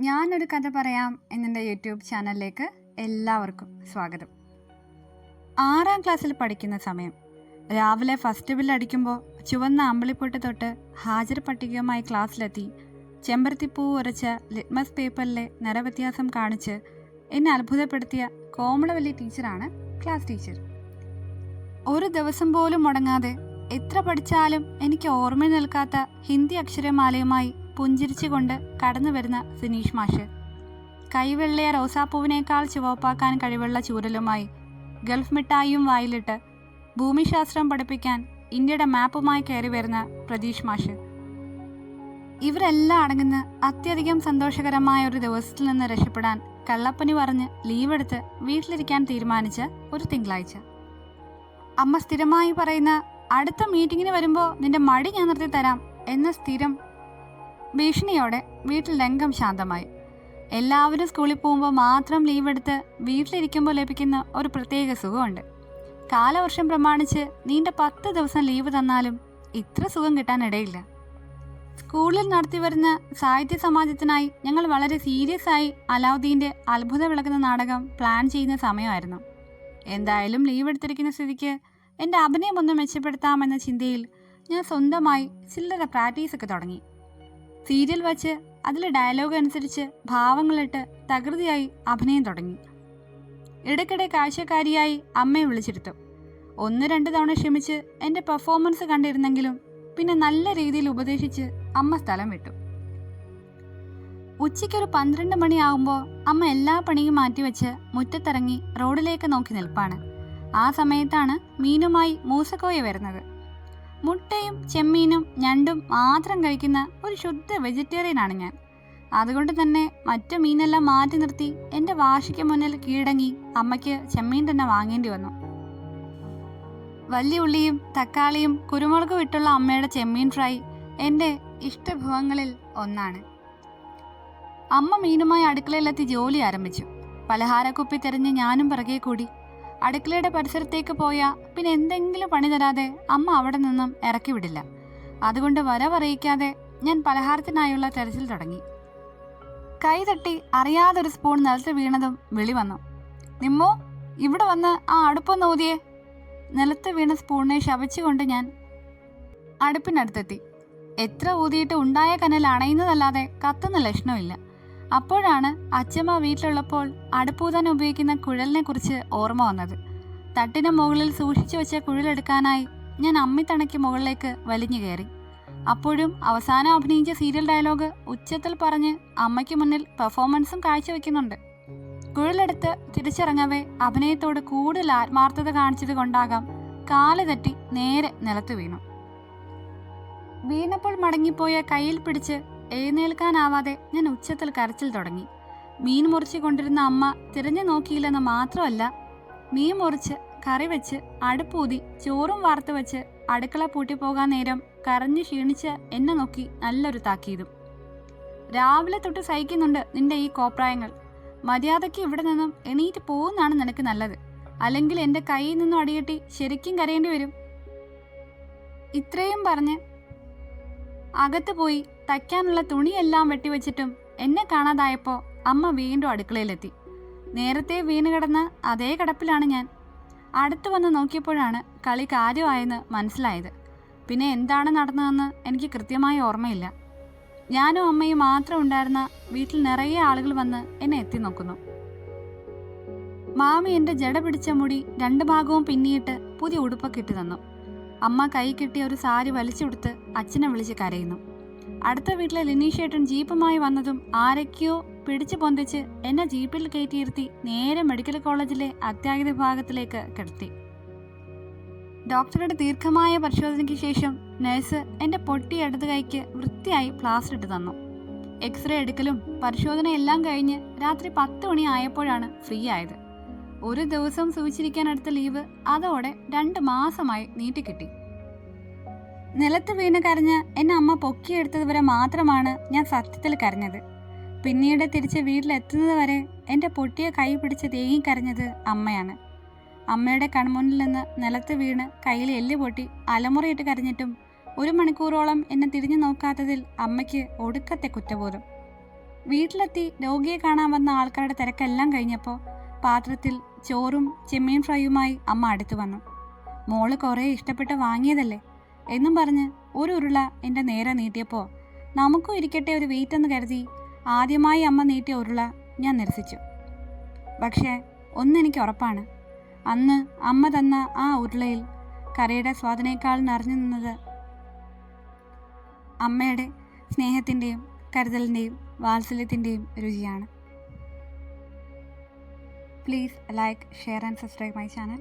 ഞാനൊരു കഥ പറയാം എന്നെന്റെ യൂട്യൂബ് ചാനലിലേക്ക് എല്ലാവർക്കും സ്വാഗതം. ആറാം ക്ലാസ്സിൽ പഠിക്കുന്ന സമയം. രാവിലെ ഫസ്റ്റ് ബിൽ അടിക്കുമ്പോൾ ചുവന്ന അമ്പിളിപ്പൊട്ട് തൊട്ട് ഹാജർ പട്ടികയുമായി ക്ലാസ്സിലെത്തി ചെമ്പരത്തിപ്പൂ ഉരച്ച ലിറ്റ്മസ് പേപ്പറിലെ നിറവ്യത്യാസം കാണിച്ച് എന്നെ അത്ഭുതപ്പെടുത്തിയ കോമളവല്ലി ടീച്ചറാണ് ക്ലാസ് ടീച്ചർ. ഒരു ദിവസം പോലും മുടങ്ങാതെ എത്ര പഠിച്ചാലും എനിക്ക് ഓർമ്മ നിൽക്കാത്ത ഹിന്ദി അക്ഷരമാലയുമായി പുഞ്ചിരിച്ചുകൊണ്ട് കടന്നു വരുന്ന സിനീഷ് മാഷ്. കൈവെള്ളയ റോസാപ്പൂവിനേക്കാൾ ചുവപ്പാക്കാൻ കഴിവുള്ള ചൂരലുമായി ഗൾഫ് മിഠായിയും വായിലിട്ട് ഭൂമിശാസ്ത്രം പഠിപ്പിക്കാൻ ഇന്ത്യയുടെ മാപ്പുമായി കയറി വരുന്ന പ്രതീഷ് മാഷ്. ഇവരെല്ലാം അടങ്ങുന്ന അത്യധികം സന്തോഷകരമായ ഒരു ദിവസത്തിൽ നിന്ന് രക്ഷപ്പെടാൻ കള്ളപ്പനി പറഞ്ഞ് ലീവെടുത്ത് വീട്ടിലിരിക്കാൻ തീരുമാനിച്ച ഒരു തിങ്കളാഴ്ച. അമ്മ സ്ഥിരമായി പറയുന്ന അടുത്ത മീറ്റിങ്ങിന് വരുമ്പോൾ നിന്റെ മടി ഞാൻ നിർത്തി തരാം എന്ന സ്ഥിരം ഭീഷണിയോടെ വീട്ടിൽ രംഗം ശാന്തമായി. എല്ലാവരും സ്കൂളിൽ പോകുമ്പോൾ മാത്രം ലീവ് എടുത്ത് വീട്ടിലിരിക്കുമ്പോൾ ലഭിക്കുന്ന ഒരു പ്രത്യേക സുഖമുണ്ട്. കാലവർഷം പ്രമാണിച്ച് നീണ്ട പത്ത് ദിവസം ലീവ് തന്നാലും ഇത്ര സുഖം കിട്ടാനിടയില്ല. സ്കൂളിൽ നടത്തിവരുന്ന സാഹിത്യ സമാജത്തിനായി ഞങ്ങൾ വളരെ സീരിയസ് ആയി അലാവുദ്ദീന്റെ അത്ഭുത വിളക്കുന്ന നാടകം പ്ലാൻ ചെയ്യുന്ന സമയമായിരുന്നു. എന്തായാലും ലീവ് എടുത്തിരിക്കുന്ന സ്ഥിതിക്ക് എന്റെ അഭിനയം ഒന്ന് മെച്ചപ്പെടുത്താമെന്ന ചിന്തയിൽ ഞാൻ സ്വന്തമായി ചില്ലറ പ്രാക്ടീസൊക്കെ തുടങ്ങി. സീരിയൽ വച്ച് അതിലെ ഡയലോഗ് അനുസരിച്ച് ഭാവങ്ങളിട്ട് തകൃതിയായി അഭിനയം തുടങ്ങി. ഇടയ്ക്കിടെ കാഴ്ചക്കാരിയായി അമ്മയെ വിളിച്ചിരുത്തും. ഒന്ന് രണ്ട് തവണ ക്ഷമിച്ച് എന്റെ പെർഫോമൻസ് കണ്ടിരുന്നെങ്കിലും പിന്നെ നല്ല രീതിയിൽ ഉപദേശിച്ച് അമ്മ സ്ഥലം വിട്ടു. ഉച്ചയ്ക്കൊരു പന്ത്രണ്ട് മണിയാകുമ്പോൾ അമ്മ എല്ലാ പണിയും മാറ്റിവെച്ച് മുറ്റത്തിറങ്ങി റോഡിലേക്ക് നോക്കി നിൽപ്പാണ്. ആ സമയത്താണ് മീനുമായി മൂസക്കോയ വരുന്നത്. മുട്ടയും ചെമ്മീനും ഞണ്ടും മാത്രം കഴിക്കുന്ന ഒരു ശുദ്ധ വെജിറ്റേറിയൻ ആണ് ഞാൻ. അതുകൊണ്ട് തന്നെ മറ്റു മീനെല്ലാം മാറ്റി നിർത്തി എന്റെ വാശിക്ക് മുന്നിൽ കീഴടങ്ങി അമ്മയ്ക്ക് ചെമ്മീൻ തന്നെ വാങ്ങേണ്ടി വന്നു. വലിയ ഉള്ളിയും തക്കാളിയും കുരുമുളകും ഇട്ടുള്ള അമ്മയുടെ ചെമ്മീൻ ഫ്രൈ എന്റെ ഇഷ്ടഭുവങ്ങളിൽ ഒന്നാണ്. അമ്മ മീനുമായി അടുക്കളയിലെത്തി ജോലി ആരംഭിച്ചു. പലഹാരക്കുപ്പി തെരഞ്ഞ് ഞാനും പിറകെ കൂടി അടുക്കളയുടെ പരിസരത്തേക്ക് പോയാൽ പിന്നെ എന്തെങ്കിലും പണി തരാതെ അമ്മ അവിടെ നിന്നും ഇറക്കി വിടില്ല. അതുകൊണ്ട് വരവറിയിക്കാതെ ഞാൻ പലഹാരത്തിനായുള്ള തെരച്ചിൽ തുടങ്ങി. കൈ തട്ടി അറിയാതൊരു സ്പൂൺ നിലത്ത് വീണതും വിളി വന്നു. നിമ്മോ ഇവിടെ വന്ന് ആ അടുപ്പം നോതിയേ നിലത്ത് വീണ സ്പൂണിനെ ശവച്ചുകൊണ്ട് ഞാൻ അടുപ്പിനടുത്തെത്തി. എത്ര ഊതിയിട്ട് ഉണ്ടായ കനൽ അണയുന്നതല്ലാതെ കത്തുന്ന ലക്ഷണമില്ല. അപ്പോഴാണ് അച്ഛമ്മ വീട്ടിലുള്ളപ്പോൾ അടുപ്പൂതാൻ ഉപയോഗിക്കുന്ന കുഴലിനെ കുറിച്ച് ഓർമ്മ വന്നത്. തട്ടിന് മുകളിൽ സൂക്ഷിച്ചു വെച്ച കുഴലെടുക്കാനായി ഞാൻ അമ്മിത്തണയ്ക്ക് മുകളിലേക്ക് വലിഞ്ഞു കയറി. അപ്പോഴും അവസാനം അഭിനയിച്ച സീരിയൽ ഡയലോഗ് ഉച്ചത്തിൽ പറഞ്ഞ് അമ്മയ്ക്ക് മുന്നിൽ പെർഫോമൻസും കാഴ്ചവെക്കുന്നുണ്ട്. കുഴലെടുത്ത് തിരിച്ചിറങ്ങവേ അഭിനയത്തോട് കൂടുതൽ ആത്മാർത്ഥത കാണിച്ചത് കൊണ്ടാകാം കാൽ തട്ടി നേരെ നിലത്ത് വീണു. വീണപ്പോൾ മടങ്ങിപ്പോയ കയ്യിൽ പിടിച്ച് എഴുന്നേൽക്കാനാവാതെ ഞാൻ ഉച്ചത്തിൽ കരച്ചിൽ തുടങ്ങി. മീൻ മുറിച്ച് കൊണ്ടിരുന്ന അമ്മ തിരഞ്ഞു നോക്കിയില്ലെന്ന് മാത്രമല്ല മീൻ മുറിച്ച് കറി വെച്ച് അടുപ്പൂതി ചോറും വാർത്ത് വെച്ച് അടുക്കള പൂട്ടിപ്പോകാൻ നേരം കരഞ്ഞു ക്ഷീണിച്ച് എന്നെ നോക്കി നല്ലൊരു താക്കീതും. രാവിലെ തൊട്ട് സഹിക്കുന്നുണ്ട് നിന്റെ ഈ കോപ്രായങ്ങൾ. മര്യാദയ്ക്ക് ഇവിടെ നിന്നും എണീറ്റ് പോകുന്നതാണ് നിനക്ക് നല്ലത്. അല്ലെങ്കിൽ എന്റെ കയ്യിൽ നിന്നും അടികെട്ടി ശരിക്കും കരയേണ്ടി വരും. ഇത്രയും പറഞ്ഞ് അകത്ത് പോയി തയ്ക്കാനുള്ള തുണിയെല്ലാം വെട്ടിവെച്ചിട്ടും എന്നെ കാണാതായപ്പോൾ അമ്മ വീണ്ടും അടുക്കളയിലെത്തി. നേരത്തെ വീണ് കിടന്ന അതേ കിടപ്പിലാണ് ഞാൻ. അടുത്തു വന്ന് നോക്കിയപ്പോഴാണ് കളി കാര്യമായെന്ന് മനസ്സിലായത്. പിന്നെ എന്താണ് നടന്നതെന്ന് എനിക്ക് കൃത്യമായി ഓർമ്മയില്ല. ഞാനും അമ്മയും മാത്രം ഉണ്ടായിരുന്ന വീട്ടിൽ നിറയെ ആളുകൾ വന്ന് എന്നെ എത്തി നോക്കുന്നു. മാമി എന്റെ ജട പിടിച്ച മുടി രണ്ട് ഭാഗവും പിന്നിയിട്ട് പുതിയ ഉടുപ്പൊക്കെ ഇട്ട് തന്നു. അമ്മ കൈ കിട്ടിയ ഒരു സാരി വലിച്ചു വലിച്ചെടുത്ത് അച്ഛനെ വിളിച്ച് കരയുന്നു. അടുത്ത വീട്ടിലെ ലിനീഷേട്ടൻ ജീപ്പുമായി വന്നതും ആരൊക്കെയോ പിടിച്ചു പൊന്തിച്ച് എന്നെ ജീപ്പിൽ കയറ്റിയിരുത്തി നേരെ മെഡിക്കൽ കോളേജിലെ അത്യാഹിത വിഭാഗത്തിലേക്ക് കിടത്തി. ഡോക്ടറുടെ ദീർഘമായ പരിശോധനയ്ക്ക് ശേഷം നഴ്സ് എന്റെ പൊട്ടി ഇടത് കൈക്ക് വൃത്തിയായി പ്ലാസ്റ്റർ ഇട്ട് തന്നു. എക്സ്റേ എടുക്കലും പരിശോധനയെല്ലാം കഴിഞ്ഞ് രാത്രി പത്ത് മണി ആയപ്പോഴാണ് ഫ്രീ ആയത്. ഒരു ദിവസം സൂചിച്ചിരിക്കാൻ എടുത്ത ലീവ് അതോടെ രണ്ട് മാസമായി നീട്ടിക്കിട്ടി. നിലത്ത് വീണ് കരഞ്ഞ് എന്നെ അമ്മ പൊക്കിയെടുത്തത് വരെ മാത്രമാണ് ഞാൻ സത്യത്തിൽ കരഞ്ഞത്. പിന്നീട് തിരിച്ച് വീട്ടിലെത്തുന്നത് വരെ എന്റെ പൊട്ടിയ കൈ പിടിച്ച് തേങ്ങിക്കരഞ്ഞത് അമ്മയാണ്. അമ്മയുടെ കൺമുന്നിൽ നിന്ന് നിലത്ത് വീണ് കയ്യിൽ എല്ല് പൊട്ടി അലമുറയിട്ട് കരഞ്ഞിട്ടും ഒരു മണിക്കൂറോളം എന്നെ തിരിഞ്ഞു നോക്കാത്തതിൽ അമ്മയ്ക്ക് ഒടുക്കത്തെ കുറ്റബോധം. വീട്ടിലെത്തി രോഗിയെ കാണാൻ വന്ന ആൾക്കാരുടെ തിരക്കെല്ലാം കഴിഞ്ഞപ്പോൾ പാത്രത്തിൽ ചോറും ചെമ്മീൻ ഫ്രൈയുമായി അമ്മ അടുത്തു വന്നു. മോൾ കുറേ ഇഷ്ടപ്പെട്ട് വാങ്ങിയതല്ലേ? എന്നും പറഞ്ഞ് ഒരു ഉരുള എന്റെ നേരെ നീട്ടിയപ്പോൾ നമുക്കും ഇരിക്കട്ടെ ഒരു വെയിറ്റ് എന്ന് കരുതി ആദ്യമായി അമ്മ നീട്ടിയ ഉരുള ഞാൻ നിരസിച്ചു. പക്ഷേ ഒന്നെനിക്ക് ഉറപ്പാണ്. അന്ന് അമ്മ തന്ന ആ ഉരുളയിൽ കറിയുടെ സ്വാദിനേക്കാൾ നിറഞ്ഞു നിന്നത് അമ്മയുടെ സ്നേഹത്തിന്റെയും കരുതലിന്റെയും വാത്സല്യത്തിന്റെയും രുചിയാണ്. Please like share and subscribe my channel